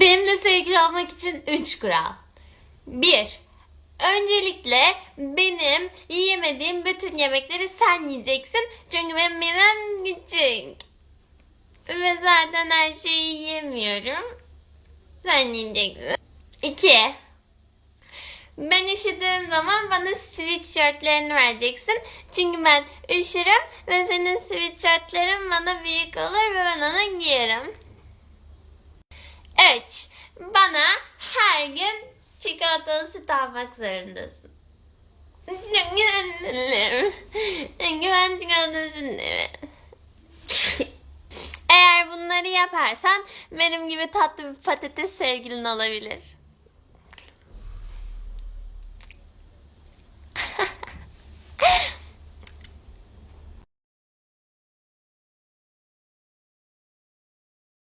Benimle sevgili olmak için 3 kural. 1. Öncelikle benim yiyemediğim bütün yemekleri sen yiyeceksin. Çünkü benim midem küçük. Ve zaten her şeyi yiyemiyorum. Sen yiyeceksin. 2. Ben üşüdüğüm zaman bana sweatshirtlerini vereceksin. Çünkü ben üşürüm ve senin sweatshirtlerin bana büyük olur ve ben onu giyerim. 3. Bana her gün çikolatalı süt almak zorundasın. Çünkü ben çikolatalı süt Eğer bunları yaparsan benim gibi tatlı bir patates sevgilin olabilir.